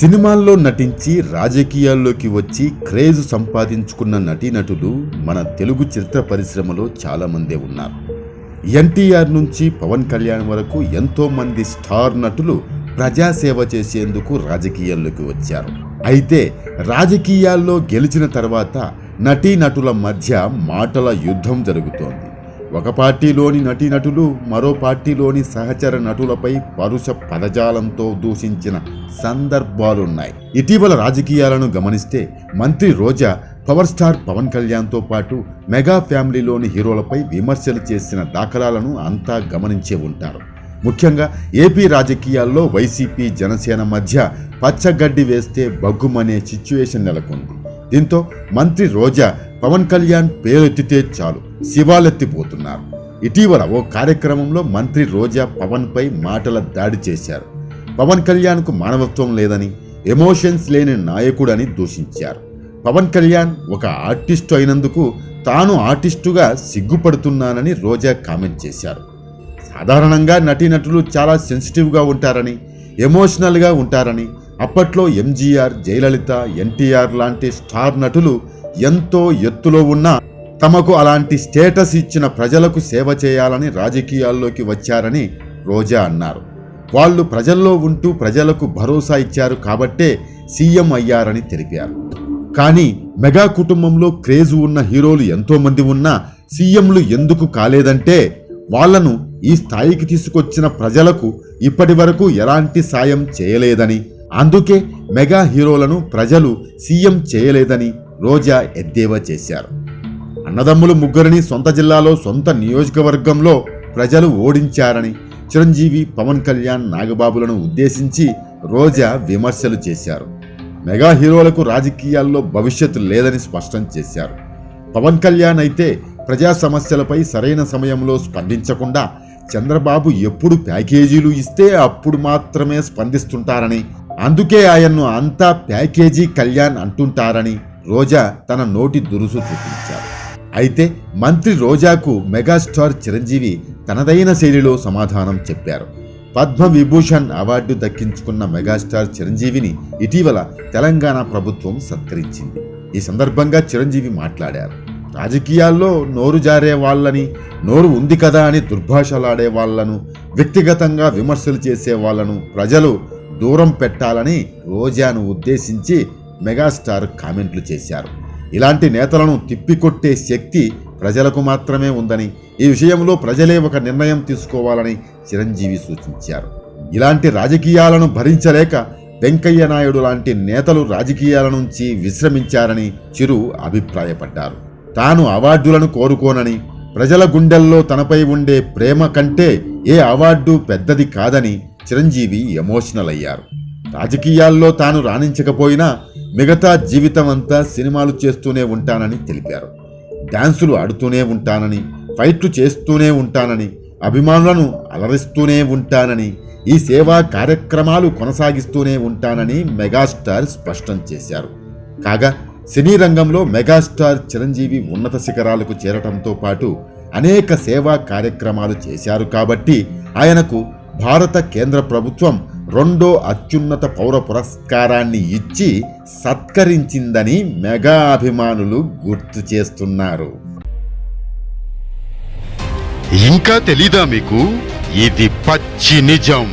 సినిమాల్లో నటించి రాజకీయాల్లోకి వచ్చి క్రేజ్ సంపాదించుకున్న నటీనటులు మన తెలుగు చిత్ర పరిశ్రమలో చాలామందే ఉన్నారు. ఎన్టీఆర్ నుంచి పవన్ కళ్యాణ్ వరకు ఎంతోమంది స్టార్ నటులు ప్రజాసేవ చేసేందుకు రాజకీయాల్లోకి వచ్చారు. అయితే రాజకీయాల్లో గెలిచిన తర్వాత నటీనటుల మధ్య మాటల యుద్ధం జరుగుతోంది. ఒక పార్టీలోని నటీనటులు మరో పార్టీలోని సహచర నటులపై పరుష పదజాలంతో దూషించిన సందర్భాలున్నాయి. ఇటీవల రాజకీయాలను గమనిస్తే మంత్రి రోజా పవర్ స్టార్ పవన్ కళ్యాణ్తో పాటు మెగా ఫ్యామిలీలోని హీరోలపై విమర్శలు చేసిన దాఖలాలను అంతా గమనించే ఉంటారు. ముఖ్యంగా ఏపీ రాజకీయాల్లో వైసీపీ జనసేన మధ్య పచ్చగడ్డి వేస్తే బగ్గుమనే సిచ్యువేషన్ నెలకొంది. దీంతో మంత్రి రోజా పవన్ కళ్యాణ్ పేరెత్తితే చాలు. శివాలెత్తిపోతున్నారు. ఇటీవల ఓ కార్యక్రమంలో మంత్రి రోజా పవన్పై మాటల దాడి చేశారు. పవన్ కళ్యాణ్కు మానవత్వం లేదని ఎమోషన్స్ లేని నాయకుడని దూషించారు. పవన్ కళ్యాణ్ ఒక ఆర్టిస్టు అయినందుకు తాను ఆర్టిస్టుగా సిగ్గుపడుతున్నానని రోజా కామెంట్ చేశారు. సాధారణంగా నటీనటులు చాలా సెన్సిటివ్గా ఉంటారని ఎమోషనల్గా ఉంటారని అప్పట్లో ఎంజీఆర్ జయలలిత ఎన్టీఆర్ లాంటి స్టార్ నటులు ఎంతో ఎత్తులో ఉన్నా తమకు అలాంటి స్టేటస్ ఇచ్చిన ప్రజలకు సేవ చేయాలని రాజకీయాల్లోకి వచ్చారని రోజా అన్నారు. వాళ్ళు ప్రజల్లో ఉంటూ ప్రజలకు భరోసా ఇచ్చారు కాబట్టే సీఎం అయ్యారని తెలిపారు. కానీ మెగా కుటుంబంలో క్రేజ్ ఉన్న హీరోలు ఎంతోమంది ఉన్నా సీఎంలు ఎందుకు కాలేదంటే వాళ్ళను ఈ స్థాయికి తీసుకొచ్చిన ప్రజలకు ఇప్పటి వరకు ఎలాంటి సాయం చేయలేదని అందుకే మెగా హీరోలను ప్రజలు సీఎం చేయలేదని రోజా ఎద్దేవా చేశారు. అన్నదమ్ములు ముగ్గురిని సొంత జిల్లాలో సొంత నియోజకవర్గంలో ప్రజలు ఓడించారని చిరంజీవి పవన్ కళ్యాణ్ నాగబాబులను ఉద్దేశించి రోజా విమర్శలు చేశారు. మెగా హీరోలకు రాజకీయాల్లో భవిష్యత్తు లేదని స్పష్టం చేశారు. పవన్ కళ్యాణ్ అయితే ప్రజా సమస్యలపై సరైన సమయంలో స్పందించకుండా చంద్రబాబు ఎప్పుడు ప్యాకేజీలు ఇస్తే అప్పుడు మాత్రమే స్పందిస్తుంటారని అందుకే ఆయన్ను అంతా ప్యాకేజీ కళ్యాణ్ అంటుంటారని రోజా తన నోటి దురుసు చూపించారు అయితే మంత్రి రోజాకు మెగాస్టార్ చిరంజీవి తనదైన శైలిలో సమాధానం చెప్పారు. పద్మ విభూషణ్ అవార్డు దక్కించుకున్న మెగాస్టార్ చిరంజీవిని ఇటీవల తెలంగాణ ప్రభుత్వం సత్కరించింది. ఈ సందర్భంగా చిరంజీవి మాట్లాడారు. రాజకీయాల్లో నోరు జారే వాళ్ళని నోరు ఉంది కదా అని దుర్భాషలాడే వాళ్ళను వ్యక్తిగతంగా విమర్శలు చేసే వాళ్ళను ప్రజలు దూరం పెట్టాలని రోజాను ఉద్దేశించి మెగాస్టార్ కామెంట్లు చేశారు. ఇలాంటి నేతలను తిప్పికొట్టే శక్తి ప్రజలకు మాత్రమే ఉందని ఈ విషయంలో ప్రజలే ఒక నిర్ణయం తీసుకోవాలని చిరంజీవి సూచించారు. ఇలాంటి రాజకీయాలను భరించలేక వెంకయ్య నాయుడు లాంటి నేతలు రాజకీయాల నుంచి విశ్రమించారని చిరు అభిప్రాయపడ్డారు. తాను అవార్డులను కోరుకోనని ప్రజల గుండెల్లో తనపై ఉండే ప్రేమ కంటే ఏ అవార్డు పెద్దది కాదని చిరంజీవి ఎమోషనల్ అయ్యారు. రాజకీయాల్లో తాను రాణించకపోయినా మిగతా జీవితం అంతా సినిమాలు చేస్తూనే ఉంటానని తెలిపారు. డ్యాన్సులు ఆడుతూనే ఉంటానని ఫైట్లు చేస్తూనే ఉంటానని అభిమానులను అలరిస్తూనే ఉంటానని ఈ సేవా కార్యక్రమాలు కొనసాగిస్తూనే ఉంటానని మెగాస్టార్ స్పష్టం చేశారు. కాగా సినీ రంగంలో మెగాస్టార్ చిరంజీవి ఉన్నత శిఖరాలకు చేరటంతో పాటు అనేక సేవా కార్యక్రమాలు చేశారు కాబట్టి ఆయనకు భారత కేంద్ర ప్రభుత్వం రెండో అత్యున్నత పౌర పురస్కారాన్ని ఇచ్చి సత్కరించిందని మెగా అభిమానులు గుర్తు చేస్తున్నారు. ఇంకా తెలీదా మీకు? ఇది పచ్చి నిజం.